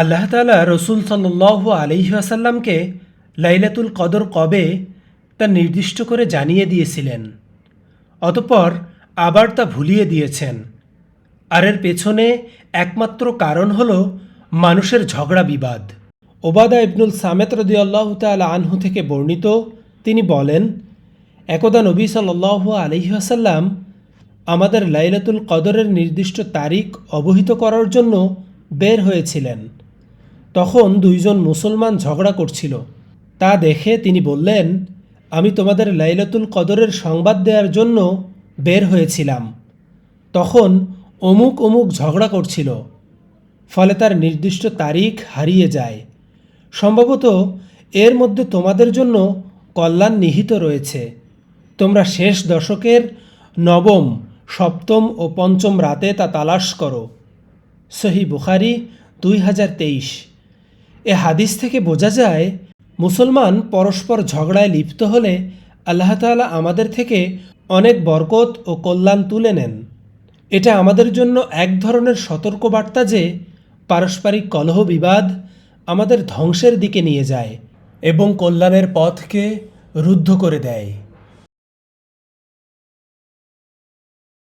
আল্লাহ তালা রসুল সাল্লাহ আলিহাসাল্লামকে লাইলাতুল কদর কবে তা নির্দিষ্ট করে জানিয়ে দিয়েছিলেন। অতপর আবার তা ভুলিয়ে দিয়েছেন। আর এর পেছনে একমাত্র কারণ হল মানুষের ঝগড়া বিবাদ। ওবাদা ইবনুল সামেত রদিয়াল্লাহ তাল আনহু থেকে বর্ণিত তিনি বলেন, একদা নবী সাল্লাহ আলহিহাসাল্লাম আমাদের লাইলাতুল কদরের নির্দিষ্ট তারিখ অবহিত করার জন্য বের হয়েছিলেন। তখন দুইজন মুসলমান ঝগড়া করছিল। তা দেখে তিনি বললেন, আমি তোমাদের লাইলাতুল কদরের সংবাদ দেওয়ার জন্য বের হয়েছিলাম। তখন অমুক অমুক ঝগড়া করছিল, ফলে তার নির্দিষ্ট তারিখ হারিয়ে যায়। সম্ভবত এর মধ্যে তোমাদের জন্য কল্যাণ নিহিত রয়েছে। তোমরা শেষ দশকের নবম, সপ্তম ও পঞ্চম রাতে তা তালাশ করো। সহি বুখারি দুই হাজার তেইশ। এ হাদিস থেকে বোঝা যায়, মুসলমান পরস্পর ঝগড়ায় লিপ্ত হলে আল্লাহ তাআলা আমাদের থেকে অনেক বরকত ও কল্যাণ তুলে নেন। এটা আমাদের জন্য এক ধরনের সতর্কবার্তা যে পারস্পরিক কলহ বিবাদ আমাদের ধ্বংসের দিকে নিয়ে যায় এবং কল্যাণের পথকে রুদ্ধ করে দেয়।